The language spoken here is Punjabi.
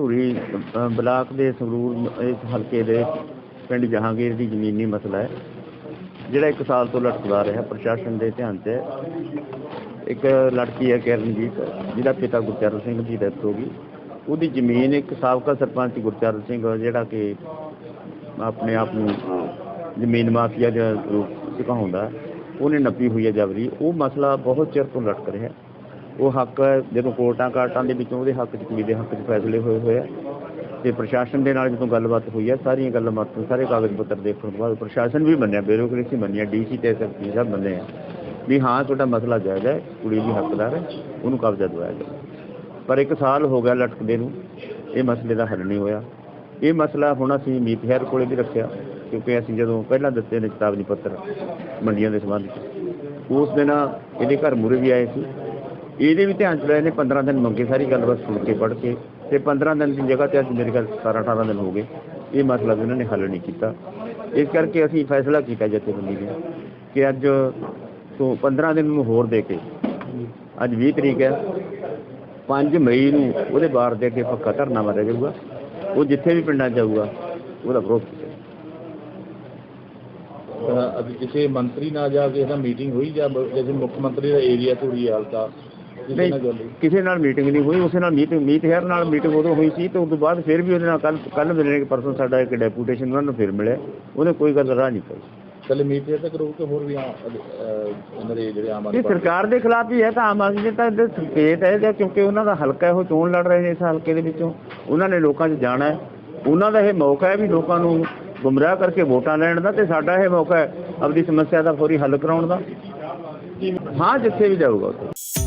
ਧੂਰੀ ਬਲਾਕ ਦੇ ਸੰਗਰੂਰ ਇਸ ਹਲਕੇ ਦੇ ਪਿੰਡ ਜਹਾਂਗੀਰ ਦੀ ਜ਼ਮੀਨੀ ਮਸਲਾ ਹੈ, ਜਿਹੜਾ ਇੱਕ ਸਾਲ ਤੋਂ ਲਟਕਦਾ ਰਿਹਾ ਪ੍ਰਸ਼ਾਸਨ ਦੇ ਧਿਆਨ 'ਚ ਇੱਕ ਲੜਕੀ ਹੈ ਕਿਰਨਜੀਤ, ਜਿਹਦਾ ਪਿਤਾ ਗੁਰਚਰਨ ਸਿੰਘ ਦੀ ਡੈਥ ਹੋ ਗਈ। ਉਹਦੀ ਜ਼ਮੀਨ ਇੱਕ ਸਾਬਕਾ ਸਰਪੰਚ ਗੁਰਚਰਨ ਸਿੰਘ, ਜਿਹੜਾ ਕਿ ਆਪਣੇ ਆਪ ਨੂੰ ਜ਼ਮੀਨ ਮਾਫੀਆ ਦਾ ਰੂਪ ਸਿਖਾਉਂਦਾ ਉਹਨੇ ਨੱਪੀ ਹੋਈ ਹੈ ਜਬਰੀ। ਉਹ ਮਸਲਾ ਬਹੁਤ ਚਿਰ ਤੋਂ ਲਟਕ ਰਿਹਾ। ਉਹ ਹੱਕ ਜਦੋਂ ਕੋਰਟਾਂ ਕਾਰਟਾਂ ਦੇ ਵਿੱਚੋਂ ਉਹਦੇ ਹੱਕ 'ਚ ਕੁੜੀ ਦੇ ਹੱਕ 'ਚ ਫੈਸਲੇ ਹੋਏ ਹੋਏ ਆ। ਤੇ ਪ੍ਰਸ਼ਾਸਨ ਦੇ ਨਾਲ ਜਦੋਂ ਗੱਲਬਾਤ ਹੋਈ ਆ, ਸਾਰੀਆਂ ਗੱਲਾਂ ਬਾਤਾਂ ਸਾਰੇ ਕਾਗਜ਼ ਪੱਤਰ ਦੇਖਣ ਤੋਂ ਬਾਅਦ ਪ੍ਰਸ਼ਾਸਨ ਵੀ ਮੰਨਿਆ, ਬਿਊਰੋਕ੍ਰੇਸੀ ਮੰਨਿਆ ਡੀਸੀ ਤੇ ਐਸਐਸਪੀ ਸਭ ਮੰਨੇ ਆ ਵੀ ਹਾਂ, ਤੁਹਾਡਾ ਮਸਲਾ ਜਾਇਜ਼ ਹੈ, ਕੁੜੀ ਦੀ ਹੱਕਦਾਰ ਹੈ, ਉਹਨੂੰ ਕਬਜ਼ਾ ਦਵਾਇਆ ਜਾਵੇ। ਪਰ ਇੱਕ ਸਾਲ ਹੋ ਗਿਆ ਲਟਕਦੇ ਨੂੰ, ਇਹ ਮਸਲੇ ਦਾ ਹੱਲ ਨਹੀਂ ਹੋਇਆ। ਇਹ ਮਸਲਾ ਹੁਣ ਅਸੀਂ ਮੀਤ ਹੈਰ ਕੋਲੇ ਵੀ ਰੱਖਿਆ, ਕਿਉਂਕਿ ਅਸੀਂ ਜਦੋਂ ਪਹਿਲਾਂ ਦਿੱਤੇ ਨੇ ਚੇਤਾਵਨੀ ਪੱਤਰ ਮੰਡੀਆਂ ਦੇ ਸੰਬੰਧ 'ਚ, ਉਸ ਦਿਨ ਇਹਦੇ ਘਰ ਮੂਰੇ ਵੀ ਆਏ ਸੀ। ਇਹਦੇ ਵੀ ਧਿਆਨ ਚ ਲਏ ਨੇ 15 ਦਿਨ ਮੰਗੇ, ਸਾਰੀ ਗੱਲਬਾਤ ਸੁਣ ਕੇ ਪੜ੍ਹ ਕੇ। ਤੇ 15 ਦਿਨ ਦੀ ਜਗ੍ਹਾ ਤੇ ਅੱਜ ਮੇਰੇ ਖਿਆਲ 17 18 ਦਿਨ ਹੋ ਗਏ। ਇਹ ਮਸਲਾ ਵੀ ਉਹਨਾਂ ਨੇ ਹੱਲ ਨਹੀਂ ਕੀਤਾ। ਇਸ ਕਰਕੇ ਅਸੀਂ ਫੈਸਲਾ ਕੀਤਾ ਜਥੇਬੰਦੀ ਨੇ ਕਿ ਅੱਜ ਤੋਂ 15 ਦਿਨ ਨੂੰ ਹੋਰ ਦੇ ਕੇ, ਅੱਜ 20 ਤਰੀਕ ਹੈ 5 ਮਈ ਨੂੰ ਉਹਦੇ ਬਾਰ ਦੇ ਅੱਗੇ ਪੱਕਾ ਧਰਨਾ ਮਾਰਿਆ ਜਾਊਗਾ। ਉਹ ਜਿੱਥੇ ਵੀ ਪਿੰਡਾਂ 'ਚ ਜਾਊਗਾ, ਉਹਦਾ ਵਿਰੋਧ ਅਭੀ ਕਿਸੇ ਮੰਤਰੀ ਨਾਲ ਜਾ ਕੇ ਇਹਦਾ ਮੀਟਿੰਗ ਹੋਈ ਜਾਂ ਜੈਸੇ ਮੁੱਖ ਮੰਤਰੀ ਦਾ ਏਰੀਆ ਧੂਰੀ ਹਾਲਤਾ ਨਹੀਂ ਕਿਸੇ ਨਾਲ ਮੀਟਿੰਗ ਨਹੀਂ ਹੋਈ ਉਸੇ ਨਾਲ ਮੀਟਿੰਗ ਮੀਤ ਹੈਰ ਨਾਲ ਮੀਟਿੰਗ ਉਦੋਂ ਹੋਈ ਸੀ ਤੇ ਉਸ ਤੋਂ ਬਾਅਦ ਫਿਰ ਵੀ ਉਹਦੇ ਨਾਲ ਕੱਲ ਕੱਲ ਮਿਲਣੇ ਕਿ ਪਰਸੋਂ ਸਾਡਾ ਇੱਕ ਡੈਪੂਟੇਸ਼ਨ ਉਹਨਾਂ ਨੂੰ ਫਿਰ ਮਿਲਿਆ ਉਹਨੇ ਕੋਈ ਗੱਲ ਰਾਹ ਨਹੀਂ ਪਾਈ। ਕੱਲੇ ਮੀਟਿੰਗ ਤੱਕ ਰੋਕ ਕੇ ਹੋਰ ਵੀ ਉਹਨਾਂ ਦੇ ਜਿਹੜੇ ਆਮ ਇਹ ਆਦਮੀ ਸਰਕਾਰ ਦੇ ਖਿਲਾਫ ਹੀ ਹੈ ਤਾਂ ਆਮ ਆਦਮੀ ਤਾਂ ਇਹਦੇ ਸੰਕੇਤ ਹੈ ਕਿਉਂਕਿ ਉਹਨਾਂ ਦਾ ਹਲਕਾ ਹੈ, ਉਹ ਚੋਣ ਲੜ ਰਹੇ ਨੇ ਇਸ ਹਲਕੇ ਦੇ ਵਿੱਚੋਂ ਉਹਨਾਂ ਨੇ ਲੋਕਾਂ 'ਚ ਜਾਣਾ ਹੈ। ਉਹਨਾਂ ਦਾ ਇਹ ਮੌਕਾ ਹੈ ਵੀ ਲੋਕਾਂ ਨੂੰ ਗੁੰਮਰਾਹ ਕਰਕੇ ਵੋਟਾਂ ਲੈਣ ਦਾ ਤੇ ਸਾਡਾ ਇਹ ਮੌਕਾ ਹੈ ਆਪਣੀ ਸਮੱਸਿਆ ਦਾ ਫੌਰੀ ਹੱਲ ਕਰਾਉਣ ਦਾ। ਹਾਂ ਜਿੱਥੇ ਵੀ ਜਾਊਗਾ ਉੱਥੇ।